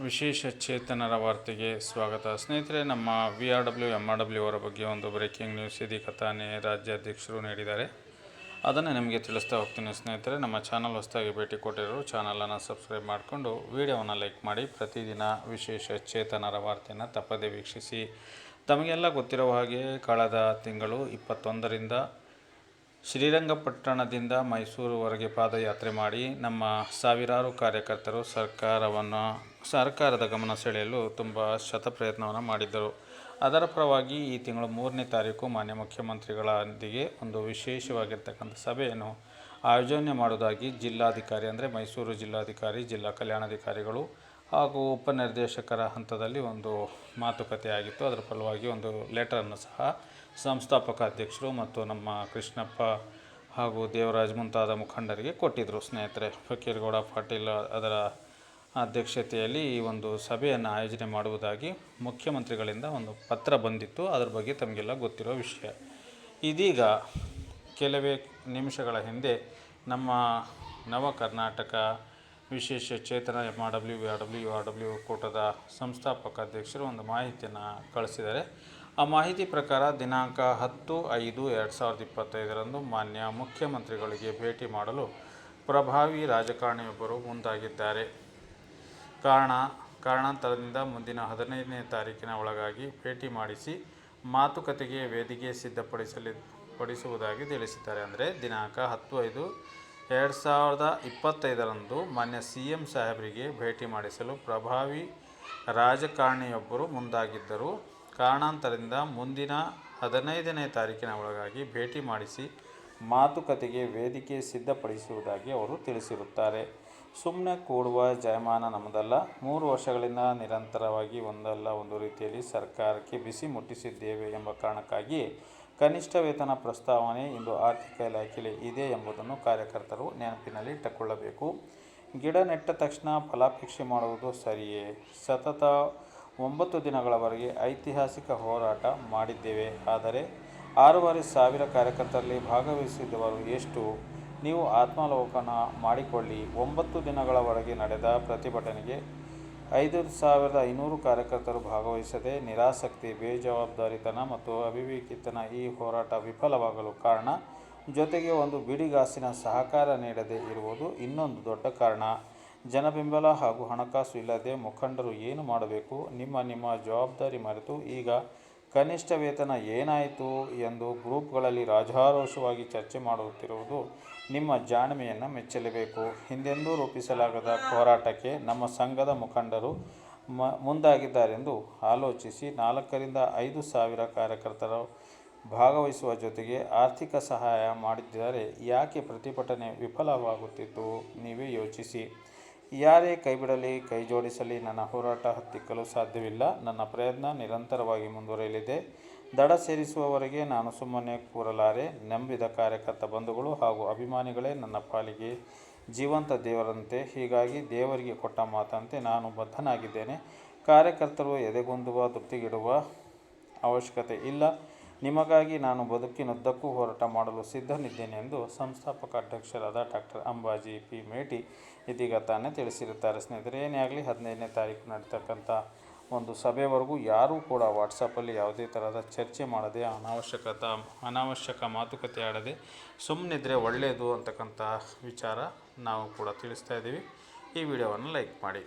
ವಿಶೇಷ ಚೇತನರ ವಾರ್ತೆಗೆ ಸ್ವಾಗತ. ಸ್ನೇಹಿತರೆ, ನಮ್ಮ V R W M R W ಅವರ ಬಗ್ಗೆ ಒಂದು ಬ್ರೇಕಿಂಗ್ ನ್ಯೂಸ್ ಇದೀಗ ತಾನೇ ರಾಜ್ಯಾಧ್ಯಕ್ಷರು ನೀಡಿದ್ದಾರೆ. ಅದನ್ನು ನಿಮಗೆ ತಿಳಿಸ್ತಾ ಹೋಗ್ತೀನಿ ಸ್ನೇಹಿತರೆ, ನಮ್ಮ ಚಾನಲ್ ಹೊಸದಾಗಿ ಭೇಟಿ ಕೊಟ್ಟಿರೋರು ಚಾನಲನ್ನು ಸಬ್ಸ್ಕ್ರೈಬ್ ಮಾಡಿಕೊಂಡು ವಿಡಿಯೋವನ್ನು ಲೈಕ್ ಮಾಡಿ, ಪ್ರತಿದಿನ ವಿಶೇಷ ಚೇತನರ ವಾರ್ತೆಯನ್ನು ತಪ್ಪದೇ ವೀಕ್ಷಿಸಿ. ತಮಗೆಲ್ಲ ಗೊತ್ತಿರುವ ಹಾಗೆ ಕಳೆದ ತಿಂಗಳು ಇಪ್ಪತ್ತೊಂದರಿಂದ ಶ್ರೀರಂಗಪಟ್ಟಣದಿಂದ ಮೈಸೂರುವರೆಗೆ ಪಾದಯಾತ್ರೆ ಮಾಡಿ ನಮ್ಮ ಸಾವಿರಾರು ಕಾರ್ಯಕರ್ತರು ಸರ್ಕಾರವನ್ನು ಸರ್ಕಾರದ ಗಮನ ಸೆಳೆಯಲು ತುಂಬ ಶತಪ್ರಯತ್ನವನ್ನು ಮಾಡಿದ್ದರು. ಅದರ ಪರವಾಗಿ ಈ ತಿಂಗಳ ಮೂರನೇ ತಾರೀಕು ಮಾನ್ಯ ಮುಖ್ಯಮಂತ್ರಿಗಳೊಂದಿಗೆ ಒಂದು ವಿಶೇಷವಾಗಿರ್ತಕ್ಕಂಥ ಸಭೆಯನ್ನು ಆಯೋಜನೆ ಮಾಡುವುದಾಗಿ ಜಿಲ್ಲಾಧಿಕಾರಿ ಅಂದರೆ ಮೈಸೂರು ಜಿಲ್ಲಾಧಿಕಾರಿ, ಜಿಲ್ಲಾ ಕಲ್ಯಾಣಾಧಿಕಾರಿಗಳು ಹಾಗೂ ಉಪನಿರ್ದೇಶಕರ ಹಂತದಲ್ಲಿ ಒಂದು ಮಾತುಕತೆ ಆಗಿತ್ತು. ಅದರ ಫಲವಾಗಿ ಒಂದು ಲೆಟರನ್ನು ಸಹ ಸಂಸ್ಥಾಪಕ ಅಧ್ಯಕ್ಷರು ಮತ್ತು ನಮ್ಮ ಕೃಷ್ಣಪ್ಪ ಹಾಗೂ ದೇವರಾಜ್ ಮುಂತಾದ ಮುಖಂಡರಿಗೆ ಕೊಟ್ಟಿದ್ದರು ಸ್ನೇಹಿತರೆ. ಫಕೀರ್ಗೌಡ ಪಾಟೀಲ್ ಅದರ ಅಧ್ಯಕ್ಷತೆಯಲ್ಲಿ ಈ ಒಂದು ಸಭೆಯನ್ನು ಆಯೋಜನೆ ಮಾಡುವುದಾಗಿ ಮುಖ್ಯಮಂತ್ರಿಗಳಿಂದ ಒಂದು ಪತ್ರ ಬಂದಿತ್ತು. ಅದರ ಬಗ್ಗೆ ತಮಗೆಲ್ಲ ಗೊತ್ತಿರೋ ವಿಷಯ. ಇದೀಗ ಕೆಲವೇ ನಿಮಿಷಗಳ ಹಿಂದೆ ನಮ್ಮ ನವ ಕರ್ನಾಟಕ ವಿಶೇಷ ಚೇತನ M R W R W R W ಕೂಟದ ಸಂಸ್ಥಾಪಕ ಅಧ್ಯಕ್ಷರು ಒಂದು ಮಾಹಿತಿಯನ್ನು ಕಳಿಸಿದ್ದಾರೆ. ಆ ಮಾಹಿತಿ ಪ್ರಕಾರ ದಿನಾಂಕ ಹತ್ತು ಐದು ಎರಡು ಸಾವಿರದ ಇಪ್ಪತ್ತೈದರಂದು ಮಾನ್ಯ ಮುಖ್ಯಮಂತ್ರಿಗಳಿಗೆ ಭೇಟಿ ಮಾಡಲು ಪ್ರಭಾವಿ ರಾಜಕಾರಣಿಯೊಬ್ಬರು ಮುಂದಾಗಿದ್ದಾರೆ. ಕಾರಣ, ಕಾರಣಾಂತರದಿಂದ ಮುಂದಿನ ಹದಿನೈದನೇ ತಾರೀಕಿನ ಒಳಗಾಗಿ ಭೇಟಿ ಮಾಡಿಸಿ ಮಾತುಕತೆಗೆ ವೇದಿಕೆ ಸಿದ್ಧಪಡಿಸಲಿ, ಪಡಿಸುವುದಾಗಿ ತಿಳಿಸಿದ್ದಾರೆ. ಅಂದರೆ ದಿನಾಂಕ ಹತ್ತು ಐದು ಎರಡು ಸಾವಿರದ ಇಪ್ಪತ್ತೈದರಂದು ಮಾನ್ಯ ಸಿ ಎಂ ಸಾಹೇಬರಿಗೆ ಭೇಟಿ ಮಾಡಿಸಲು ಪ್ರಭಾವಿ ರಾಜಕಾರಣಿಯೊಬ್ಬರು ಮುಂದಾಗಿದ್ದರು. ಕಾರಣಾಂತರದಿಂದ ಮುಂದಿನ ಹದಿನೈದನೇ ತಾರೀಕಿನ ಒಳಗಾಗಿ ಭೇಟಿ ಮಾಡಿಸಿ ಮಾತುಕತೆಗೆ ವೇದಿಕೆ ಸಿದ್ಧಪಡಿಸುವುದಾಗಿ ಅವರು ತಿಳಿಸಿರುತ್ತಾರೆ. ಸುಮ್ಮನೆ ಕೂಡುವ ಜಯಮಾನ ನಮ್ಮದಲ್ಲ. ಮೂರು ವರ್ಷಗಳಿಂದ ನಿರಂತರವಾಗಿ ಒಂದಲ್ಲ ಒಂದು ರೀತಿಯಲ್ಲಿ ಸರ್ಕಾರಕ್ಕೆ ಬಿಸಿ ಮುಟ್ಟಿಸಿದ್ದೇವೆ ಎಂಬ ಕಾರಣಕ್ಕಾಗಿ ಕನಿಷ್ಠ ವೇತನ ಪ್ರಸ್ತಾವನೆ ಇಂದು ಆರ್ಥಿಕ ಇಲಾಖೆಯಲ್ಲಿ ಇದೆ ಎಂಬುದನ್ನು ಕಾರ್ಯಕರ್ತರು ನೆನಪಿನಲ್ಲಿ ಇಟ್ಟುಕೊಳ್ಳಬೇಕು. ಗಿಡ ನೆಟ್ಟ ತಕ್ಷಣ ಫಲಾಪೇಕ್ಷೆ ಮಾಡುವುದು ಸರಿಯೇ. ಸತತ ಒಂಬತ್ತು ದಿನಗಳವರೆಗೆ ಐತಿಹಾಸಿಕ ಹೋರಾಟ ಮಾಡಿದ್ದೇವೆ. ಆದರೆ ಆರೂವರೆ ಸಾವಿರ ಕಾರ್ಯಕರ್ತರಲ್ಲಿ ಭಾಗವಹಿಸಿದವರು ಎಷ್ಟು? ನೀವು ಆತ್ಮಾವಲೋಕನ ಮಾಡಿಕೊಳ್ಳಿ. ಒಂಬತ್ತು ದಿನಗಳವರೆಗೆ ನಡೆದ ಪ್ರತಿಭಟನೆಗೆ ಐದು ಸಾವಿರದ ಐನೂರು ಕಾರ್ಯಕರ್ತರು ಭಾಗವಹಿಸದೆ ನಿರಾಸಕ್ತಿ, ಬೇಜವಾಬ್ದಾರಿತನ ಮತ್ತು ಅವಿವೇಕಿತನ ಈ ಹೋರಾಟ ವಿಫಲವಾಗಲು ಕಾರಣ ಜೊತೆಗೆ ಒಂದು ಬಿಡಿಗಾಸಿನ ಸಹಕಾರ ನೀಡದೇ ಇರುವುದು ಇನ್ನೊಂದು ದೊಡ್ಡ ಕಾರಣ. ಜನಬೆಂಬಲ ಹಾಗೂ ಹಣಕಾಸು ಇಲ್ಲದೆ ಮುಖಂಡರು ಏನು ಮಾಡಬೇಕು? ನಿಮ್ಮ ನಿಮ್ಮ ಜವಾಬ್ದಾರಿ ಮರೆತು ಈಗ ಕನಿಷ್ಠ ವೇತನ ಏನಾಯಿತು ಎಂದು ಗ್ರೂಪ್ಗಳಲ್ಲಿ ರಾಜಾರೋಷವಾಗಿ ಚರ್ಚೆ ಮಾಡುತ್ತಿರುವುದು ನಿಮ್ಮ ಜಾಣ್ಮೆಯನ್ನು ಮೆಚ್ಚಲೇಬೇಕು. ಹಿಂದೆಂದೂ ರೂಪಿಸಲಾಗದ ಹೋರಾಟಕ್ಕೆ ನಮ್ಮ ಸಂಘದ ಮುಖಂಡರು ಮ, ಮುಂದಾಗಿದ್ದಾರೆಂದು ಆಲೋಚಿಸಿ ನಾಲ್ಕರಿಂದ ಐದು ಸಾವಿರ ಕಾರ್ಯಕರ್ತರು ಭಾಗವಹಿಸುವ ಜೊತೆಗೆ ಆರ್ಥಿಕ ಸಹಾಯ ಮಾಡಿದ್ದರೆ. ಯಾಕೆ ಪ್ರತಿಭಟನೆ ವಿಫಲವಾಗುತ್ತಿತ್ತು? ನೀವೇ ಯೋಚಿಸಿ. ಯಾರೇ ಕೈಬಿಡಲಿ ಕೈ ಜೋಡಿಸಲಿ ನನ್ನ ಹೋರಾಟ ಹತ್ತಿಕ್ಕಲು ಸಾಧ್ಯವಿಲ್ಲ. ನನ್ನ ಪ್ರಯತ್ನ ನಿರಂತರವಾಗಿ ಮುಂದುವರೆಯಲಿದೆ. ದಡ ಸೇರಿಸುವವರೆಗೆ ನಾನು ಸುಮ್ಮನೆ ಕೂರಲಾರೆ. ನಂಬಿದ ಕಾರ್ಯಕರ್ತ ಬಂಧುಗಳು ಹಾಗೂ ಅಭಿಮಾನಿಗಳೇ ನನ್ನ ಪಾಲಿಗೆ ಜೀವಂತ ದೇವರಂತೆ. ಹೀಗಾಗಿ ದೇವರಿಗೆ ಕೊಟ್ಟ ಮಾತಂತೆ ನಾನು ಬದ್ಧನಾಗಿದ್ದೇನೆ. ಕಾರ್ಯಕರ್ತರು ಎದೆಗುಂದುವ, ತೃಪ್ತಿಗಿಡುವ ಅವಶ್ಯಕತೆ ಇಲ್ಲ. ನಿಮಗಾಗಿ ನಾನು ಬದುಕಿನುದ್ದಕ್ಕೂ ಹೋರಾಟ ಮಾಡಲು ಸಿದ್ಧನಿದ್ದೇನೆ ಎಂದು ಸಂಸ್ಥಾಪಕ ಅಧ್ಯಕ್ಷರಾದ ಡಾಕ್ಟರ್ ಅಂಬಾಜಿ ಪಿ ಮೇಟಿ ಇದೀಗ ತಾನೇ ತಿಳಿಸಿರುತ್ತಾರೆ. ಸ್ನೇಹಿತರೆ, ಏನೇ ಆಗಲಿ ಹದಿನೈದನೇ ತಾರೀಕು ನಡೀತಕ್ಕಂಥ ಒಂದು ಸಭೆವರೆಗೂ ಯಾರೂ ಕೂಡ ವಾಟ್ಸಪ್ಪಲ್ಲಿ ಯಾವುದೇ ಥರದ ಚರ್ಚೆ ಮಾಡದೆ ಅನಾವಶ್ಯಕತ, ಅನಾವಶ್ಯಕ ಮಾತುಕತೆ ಆಡದೆ ಸುಮ್ಮನಿದ್ರೆ ಒಳ್ಳೆಯದು ಅಂತಕ್ಕಂಥ ವಿಚಾರ ನಾವು ಕೂಡ ತಿಳಿಸ್ತಾ ಇದ್ದೀವಿ. ಈ ವಿಡಿಯೋವನ್ನು ಲೈಕ್ ಮಾಡಿ.